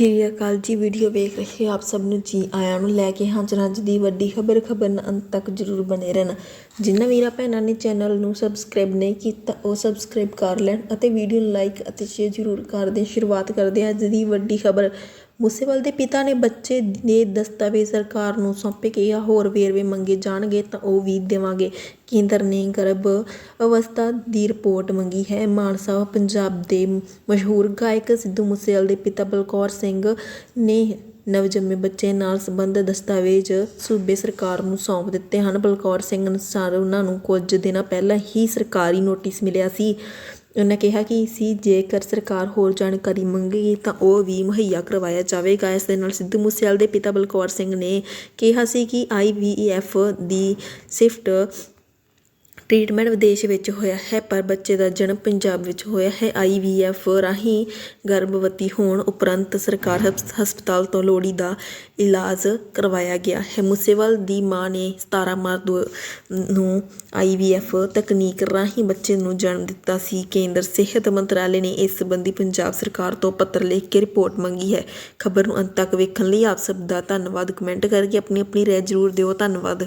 ਸ਼੍ਰੀ ਅਕਾਲ ਜੀ, ਵੀਡੀਓ ਵੇਖ ਰਹੇ ਆਪ ਸਭ ਨੂੰ ਜੀ ਆਇਆਂ ਨੂੰ ਲੈ ਕੇ ਹਾਜ਼ਰ ਹਾਂ ਅੱਜ ਦੀ ਵੱਡੀ ਖਬਰ ਖਬਰ ਅੰਤ ਤੱਕ ਜਰੂਰ ਬਣੇ ਰਹਿਣਾ। ਜਿਨ੍ਹਾਂ ਵੀਰਾਂ ਭੈਣਾਂ ਨੇ ਚੈਨਲ ਨੂੰ ਸਬਸਕ੍ਰਾਈਬ ਨਹੀਂ ਕੀਤਾ, ਉਹ ਸਬਸਕ੍ਰਾਈਬ ਕਰ ਲੈਣ ਅਤੇ ਵੀਡੀਓ ਨੂੰ ਲਾਈਕ ਅਤੇ ਸ਼ੇਅਰ ਜਰੂਰ ਕਰ ਦੇਣ। ਸ਼ੁਰੂਆਤ ਕਰਦੇ ਹਾਂ ਅੱਜ ਦੀ ਵੱਡੀ ਖਬਰ। ਮੂਸੇਵਾਲ ਦੇ ਪਿਤਾ ਨੇ ਬੱਚੇ ਦੇ ਦਸਤਾਵੇਜ਼ ਸਰਕਾਰ ਨੂੰ ਸੌਂਪੇ ਕਿ ਜਾਂ ਹੋਰ ਵੇਰਵੇ ਮੰਗੇ ਜਾਣਗੇ ਤਾਂ ਉਹ ਵੀ ਦੇਵਾਂਗੇ। ਕੇਂਦਰ ਨੇ ਗਰਭ ਅਵਸਥਾ ਦੀ ਰਿਪੋਰਟ ਮੰਗੀ ਹੈ। ਮਾਨਸਾ ਪੰਜਾਬ ਦੇ ਮਸ਼ਹੂਰ ਗਾਇਕ ਸਿੱਧੂ ਮੂਸੇਵਾਲੇ ਦੇ ਪਿਤਾ ਬਲਕੌਰ ਸਿੰਘ ਨੇ ਨਵਜੰਮੇ ਬੱਚੇ ਨਾਲ ਸੰਬੰਧਿਤ ਦਸਤਾਵੇਜ਼ ਸੂਬੇ ਸਰਕਾਰ ਨੂੰ ਸੌਂਪ ਦਿੱਤੇ ਹਨ। ਬਲਕੌਰ ਸਿੰਘ ਅਨੁਸਾਰ ਉਹਨਾਂ ਨੂੰ ਕੁਝ ਦਿਨਾਂ ਪਹਿਲਾਂ ਹੀ ਸਰਕਾਰੀ ਨੋਟਿਸ ਮਿਲਿਆ ਸੀ। ਉਹਨਾਂ ਕਿਹਾ ਕਿ ਸੀ, ਜੇਕਰ ਸਰਕਾਰ ਹੋਰ ਜਾਣਕਾਰੀ ਮੰਗੇਗੀ ਤਾਂ ਉਹ ਵੀ ਮੁਹੱਈਆ ਕਰਵਾਇਆ ਜਾਵੇਗਾ। ਇਸ ਦੇ ਨਾਲ ਸਿੱਧੂ ਮੂਸੇਵਾਲੇ ਦੇ ਪਿਤਾ ਬਲਕੌਰ ਸਿੰਘ ਨੇ ਕਿਹਾ ਸੀ ਕਿ ਆਈਵੀਐਫ ਦੀ ਸਿਫਟ ਟ੍ਰੀਟਮੈਂਟ ਵਿਦੇਸ਼ ਵਿੱਚ ਹੋਇਆ ਹੈ, ਪਰ ਬੱਚੇ ਦਾ ਜਨਮ ਪੰਜਾਬ ਵਿੱਚ ਹੋਇਆ ਹੈ। ਆਈਵੀਐਫ ਰਾਹੀਂ ਗਰਭਵਤੀ ਹੋਣ ਉਪਰੰਤ ਸਰਕਾਰ ਹਸਪਤਾਲ ਤੋਂ ਲੋੜੀ ਦਾ ਇਲਾਜ ਕਰਵਾਇਆ ਗਿਆ ਹੈ। ਮੂਸੇਵਾਲ ਦੀ ਮਾਂ ਨੇ 17 ਮਾਰਚ ਦੋ- ਨੂੰ ਆਈਵੀਐਫ ਤਕਨੀਕ ਰਾਹੀਂ ਬੱਚੇ ਨੂੰ ਜਨਮ ਦਿੱਤਾ ਸੀ। ਕੇਂਦਰ ਸਿਹਤ ਮੰਤਰਾਲੇ ਨੇ ਇਸ ਸੰਬੰਧੀ ਪੰਜਾਬ ਸਰਕਾਰ ਤੋਂ ਪੱਤਰ ਲਿਖ ਕੇ ਰਿਪੋਰਟ ਮੰਗੀ ਹੈ। ਖਬਰ ਨੂੰ ਅੰਤ ਤੱਕ ਵੇਖਣ ਲਈ ਆਪ ਸਭ ਦਾ ਧੰਨਵਾਦ। ਕਮੈਂਟ ਕਰਕੇ ਆਪਣੀ ਆਪਣੀ ਰਾਏ ਜ਼ਰੂਰ ਦਿਓ। ਧੰਨਵਾਦ।